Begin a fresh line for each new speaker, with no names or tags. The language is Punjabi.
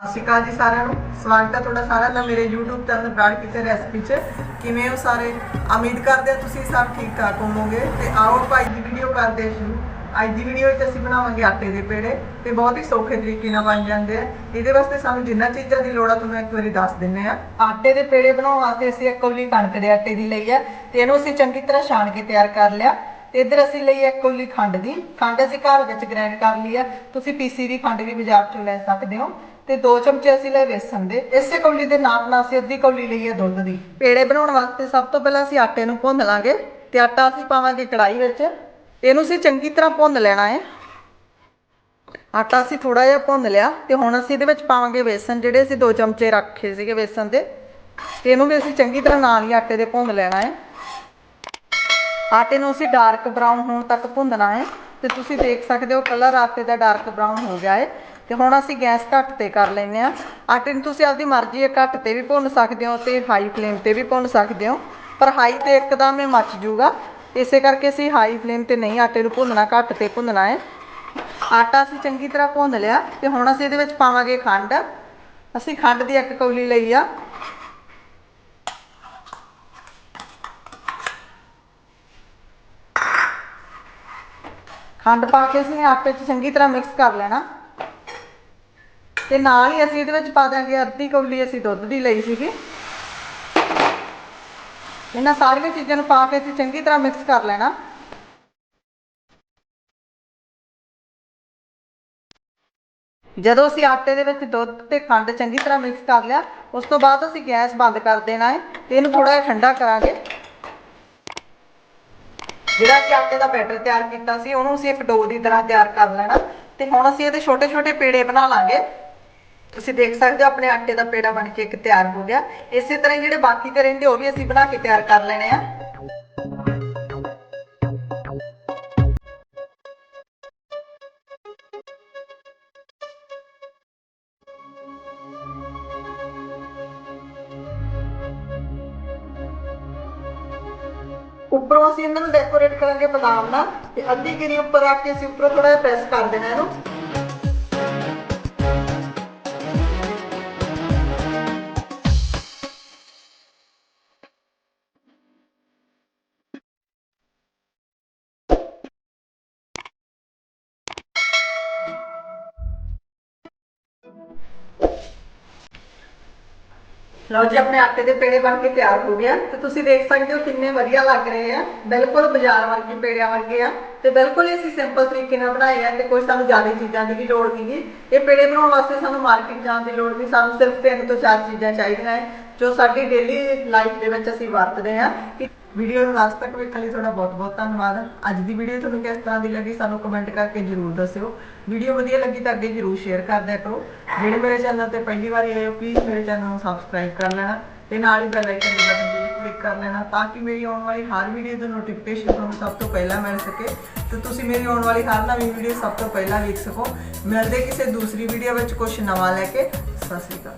ਸਤਿ ਸ਼੍ਰੀ ਅਕਾਲ ਜੀ ਸਾਰਿਆਂ ਨੂੰ। ਸਵਾਗਤ ਹੈ ਤੁਹਾਡਾ ਸਾਰਿਆਂ ਦਾ ਮੇਰੇ YouTube ਚੈਨਲ ਬਰਾੜ ਕਿਤੇ ਰੈਸਪੀ 'ਚ। ਕਿਵੇਂ ਹੋ ਸਾਰੇ? ਉਮੀਦ ਕਰਦੇ ਹਾਂ ਤੁਸੀਂ ਸਭ ਠੀਕ ਠਾਕ ਹੋਵੋਗੇ। ਤੇ ਆਓ ਆਪਾਂ ਦੀ ਵੀਡੀਓ ਕਰਦੇ ਸ਼ੁਰੂ। ਅੱਜ ਦੀ ਵੀਡੀਓ ਵਿੱਚ ਅਸੀਂ ਬਣਾਵਾਂਗੇ ਆਟੇ ਦੇ ਪੇੜੇ। ਤੇ ਬਹੁਤ ਹੀ ਸੌਖੇ ਤਰੀਕੇ ਨਾਲ ਬਣ ਜਾਂਦੇ ਆ। ਇਹਦੇ ਵਾਸਤੇ ਸਾਨੂੰ ਜਿੰਨਾ ਚੀਜ਼ਾਂ ਦੀ ਲੋੜ ਆ ਤੁਹਾਨੂੰ ਇੱਕ ਵਾਰੀ ਦੱਸ ਦਿੰਨੇ ਆ ਆਟੇ ਦੇ ਪੇੜੇ ਬਣਾਉਣ ਵਾਸਤੇ ਅਸੀਂ ਇੱਕ ਕੌਲੀ ਕਣਕ ਦੇ ਆਟੇ ਦੀ ਲਈ ਆ। ਤੇ ਇਹਨੂੰ ਅਸੀਂ ਚੰਗੀ ਤਰ੍ਹਾਂ ਛਾਣ ਕੇ ਤਿਆਰ ਕਰ ਲਿਆ। ਤੇ ਇੱਧਰ ਅਸੀਂ ਲਈ ਇੱਕ ਕੌਲੀ ਖੰਡ ਦੀ। ਖੰਡ ਅਸੀਂ ਘਰ ਵਿੱਚ ਗ੍ਰਾਈਂਡ ਕਰ ਲਈ ਆ। ਤੁਸੀਂ ਪੀਸੀ ਦੀ ਖੰਡ ਵੀ ਬਾਜ਼ਾਰ ਚੋਂ ਲੈ ਸਕਦੇ ਹੋ। ਤੇ 2 ਚਮਚੇ ਅਸੀਂ ਲਏ ਵੇਸਣ ਦੇ। ਇਸੇ ਕੌਲੀ ਦੇ ਨਾਲ ਨਾਲ ਅਸੀਂ ਅੱਧੀ ਕੌਲੀ ਲਈ ਹੈ ਦੁੱਧ ਦੀ। ਪੇੜੇ ਬਣਾਉਣ ਵਾਸਤੇ ਸਭ ਤੋਂ ਪਹਿਲਾਂ ਅਸੀਂ ਆਟੇ ਨੂੰ ਭੁੰਨ ਲਾਂਗੇ ਤੇ ਆਟਾ ਅਸੀਂ ਪਾਵਾਂਗੇ ਕੜਾਈ ਵਿੱਚ। ਇਹਨੂੰ ਅਸੀਂ ਚੰਗੀ ਤਰ੍ਹਾਂ ਭੁੰਨ ਲੈਣਾ ਹੈ। ਆਟਾ ਅਸੀਂ ਥੋੜਾ ਜਿਹਾ ਭੁੰਨ ਲਿਆ ਤੇ ਹੁਣ ਅਸੀਂ ਇਹਦੇ ਵਿੱਚ ਪਾਵਾਂਗੇ ਵੇਸਣ, ਜਿਹੜੇ ਅਸੀਂ 2 ਚਮਚੇ ਰੱਖੇ ਸੀਗੇ ਵੇਸਣ ਦੇ। ਤੇ ਇਹਨੂੰ ਵੀ ਅਸੀਂ ਚੰਗੀ ਤਰ੍ਹਾਂ ਨਾਲ ਹੀ ਆਟੇ ਦੇ ਭੁੰਨ ਲੈਣਾ ਹੈ। ਆਟੇ ਨੂੰ ਅਸੀਂ ਡਾਰਕ ਬਰਾਊਨ ਹੋਣ ਤੱਕ ਭੁੰਨਣਾ ਹੈ। ਤੇ ਤੁਸੀਂ ਦੇਖ ਸਕਦੇ ਹੋ ਕਲਰ ਆਟੇ ਦਾ ਡਾਰਕ ਬਰਾਊਨ ਹੋ ਗਿਆ ਹੈ। ਅਤੇ ਹੁਣ ਅਸੀਂ ਗੈਸ ਘੱਟ ਤੇ ਕਰ ਲੈਂਦੇ ਹਾਂ। ਆਟੇ ਨੂੰ ਤੁਸੀਂ ਆਪਦੀ ਮਰਜ਼ੀ ਹੈ ਘੱਟ ਤੇ ਵੀ ਭੁੰਨ ਸਕਦੇ ਹੋ ਅਤੇ ਹਾਈ ਫਲੇਮ ਤੇ ਵੀ ਭੁੰਨ ਸਕਦੇ ਹੋ। ਪਰ ਹਾਈ ਤੇ ਇੱਕਦਮ ਇਹ ਮੱਚ ਜੂਗਾ ਇਸੇ ਕਰਕੇ ਅਸੀਂ ਹਾਈ ਫਲੇਮ ਤੇ ਨਹੀਂ ਆਟੇ ਨੂੰ ਭੁੰਨਣਾ, ਘੱਟ ਤੇ ਭੁੰਨਣਾ ਹੈ। ਆਟਾ ਅਸੀਂ ਚੰਗੀ ਤਰ੍ਹਾਂ ਭੁੰਨ ਲਿਆ ਅਤੇ ਹੁਣ ਅਸੀਂ ਇਹਦੇ ਵਿੱਚ ਪਾਵਾਂਗੇ ਖੰਡ। ਅਸੀਂ ਖੰਡ ਦੀ ਇੱਕ ਕੌਲੀ ਲਈ ਆ। ਖੰਡ ਪਾ ਕੇ ਅਸੀਂ ਆਟੇ 'ਚ ਚੰਗੀ ਤਰ੍ਹਾਂ ਮਿਕਸ ਕਰ ਲੈਣਾ। ਤੇ ਨਾਲ ਹੀ ਅਸੀਂ ਇਹਦੇ ਵਿੱਚ ਪਾ ਦਾਂਗੇ ਅੱਧੀ ਕੌਲੀ, ਅਸੀਂ ਦੁੱਧ ਦੀ ਲਈ ਸੀਗੀ। ਇਹਨਾਂ ਸਾਰੀਆਂ ਚੀਜ਼ਾਂ ਨੂੰ ਪਾ ਕੇ ਅਸੀਂ ਚੰਗੀ ਤਰ੍ਹਾਂ ਮਿਕਸ ਕਰ ਲੈਣਾ। ਜਦੋਂ ਅਸੀਂ ਆਟੇ ਦੇ ਵਿੱਚ ਦੁੱਧ ਤੇ ਖੰਡ ਚੰਗੀ ਤਰ੍ਹਾਂ ਮਿਕਸ ਕਰ ਲਿਆ, ਉਸ ਤੋਂ ਬਾਅਦ ਅਸੀਂ ਗੈਸ ਬੰਦ ਕਰ ਦੇਣਾ ਹੈ ਤੇ ਇਹਨੂੰ ਥੋੜਾ ਜਿਹਾ ਠੰਡਾ ਕਰਾਂਗੇ। ਜਿਹੜਾ ਅਸੀਂ ਆਟੇ ਦਾ ਬੈਟਰ ਤਿਆਰ ਕੀਤਾ ਸੀ, ਉਹਨੂੰ ਅਸੀਂ ਇੱਕ ਡੋ ਦੀ ਤਰ੍ਹਾਂ ਤਿਆਰ ਕਰ ਲੈਣਾ ਤੇ ਹੁਣ ਅਸੀਂ ਇਹਦੇ ਛੋਟੇ ਛੋਟੇ ਪੇੜੇ ਬਣਾ ਲਾਂਗੇ। ਤੁਸੀਂ ਦੇਖ ਸਕਦੇ ਹੋ ਆਪਣੇ ਆਟੇ ਦਾ ਪੇੜਾ ਬਣ ਕੇ ਇੱਕ ਤਿਆਰ ਹੋ ਗਿਆ। ਇਸੇ ਤਰ੍ਹਾਂ ਹੀ ਜਿਹੜੇ ਬਾਕੀ ਤੇ ਰਹਿੰਦੇ ਉਹ ਵੀ ਅਸੀਂ ਬਣਾ ਕੇ ਤਿਆਰ ਕਰ ਲੈਣੇ ਆ। ਉੱਪਰੋਂ ਅਸੀਂ ਇਹਨਾਂ ਨੂੰ ਡੈਕੋਰੇਟ ਕਰਾਂਗੇ ਬਦਾਮ ਨਾਲ, ਤੇ ਅੱਧੀ ਗਿਰੀ ਉੱਪਰ ਰੱਖ ਕੇ ਅਸੀਂ ਉੱਪਰੋਂ ਥੋੜਾ ਜਿਹਾ ਪ੍ਰੈਸ ਕਰ ਦੇਣਾ ਇਹਨੂੰ। ਲਓ ਜੀ, ਆਪਣੇ ਆਟੇ ਦੇ ਪੇੜੇ ਬਣ ਕੇ ਤਿਆਰ ਹੋ ਗਏ ਆ ਤੇ ਤੁਸੀਂ ਦੇਖ ਸਕਦੇ ਹੋ ਕਿੰਨੇ ਵਧੀਆ ਲੱਗ ਰਹੇ ਆ। ਬਿਲਕੁਲ ਬਾਜ਼ਾਰ ਵਰਗੇ ਪੇੜਿਆਂ ਵਰਗੇ ਆ ਤੇ ਬਿਲਕੁਲ ਹੀ ਅਸੀਂ ਸਿੰਪਲ ਤਰੀਕੇ ਨਾਲ ਬਣਾਏ ਆ ਤੇ ਕੋਈ ਸਾਨੂੰ ਜ਼ਿਆਦਾ ਚੀਜ਼ਾਂ ਦੀ ਵੀ ਲੋੜ ਨਹੀਂਗੀ ਇਹ ਪੇੜੇ ਬਣਾਉਣ ਵਾਸਤੇ ਸਾਨੂੰ ਮਾਰਕੀਟ ਜਾਣ ਦੀ ਲੋੜ ਨਹੀਂ, ਸਾਨੂੰ ਸਿਰਫ ਤਿੰਨ ਤੋਂ ਚਾਰ ਚੀਜ਼ਾਂ ਚਾਹੀਦੀਆਂ ਹੈ, ਜੋ ਸਾਡੀ ਡੇਲੀ ਲਾਈਫ ਦੇ ਵਿੱਚ ਅਸੀਂ ਵਰਤਦੇ ਆ ਵੀਡੀਓ ਨੂੰ ਲਾਸਟ ਤੱਕ ਵੇਖਣ ਲਈ ਤੁਹਾਡਾ ਬਹੁਤ ਬਹੁਤ ਧੰਨਵਾਦ। ਅੱਜ ਦੀ ਵੀਡੀਓ ਤੁਹਾਨੂੰ ਕਿਸ ਤਰ੍ਹਾਂ ਦੀ ਲੱਗੀ ਸਾਨੂੰ ਕਮੈਂਟ ਕਰਕੇ ਜਰੂਰ ਦੱਸਿਓ। ਵੀਡੀਓ ਵਧੀਆ ਲੱਗੀ ਤਾਂ ਅੱਗੇ ਜਰੂਰ ਸ਼ੇਅਰ ਕਰ ਦਿਆ ਕਰੋ। ਜਿਹੜੇ ਮੇਰੇ ਚੈਨਲ ਤੇ ਪਹਿਲੀ ਵਾਰੀ ਆਏ ਹੋ ਪਲੀਜ਼ ਮੇਰੇ ਚੈਨਲ ਨੂੰ ਸਬਸਕ੍ਰਾਈਬ ਕਰ ਲੈਣਾ ਤੇ ਨਾਲ ਹੀ ਬੈਲ ਆਈਕਨ ਦੇ ਬਟਨ ਤੇ ਕਲਿੱਕ ਕਰ ਲੈਣਾ ਤਾਂ ਕਿ ਮੇਰੀ ਆਉਣ ਵਾਲੀ ਹਰ ਵੀਡੀਓ ਦੀ ਨੋਟੀਫਿਕੇਸ਼ਨ ਤੁਹਾਨੂੰ ਸਭ ਤੋਂ ਪਹਿਲਾਂ ਮਿਲ ਸਕੇ ਤੇ ਤੁਸੀਂ ਮੇਰੀ ਆਉਣ ਵਾਲੀ ਹਰ ਨਵੀਂ ਵੀਡੀਓ ਸਭ ਤੋਂ ਪਹਿਲਾਂ ਵੇਖ ਸਕੋ। ਮਿਲਦੇ ਕਿਸੇ ਦੂਸਰੀ ਵੀਡੀਓ ਵਿੱਚ ਕੁਝ ਨਵਾਂ ਲੈ ਕੇ। ਸਤਿ ਸ਼੍ਰੀ ਅਕਾਲ।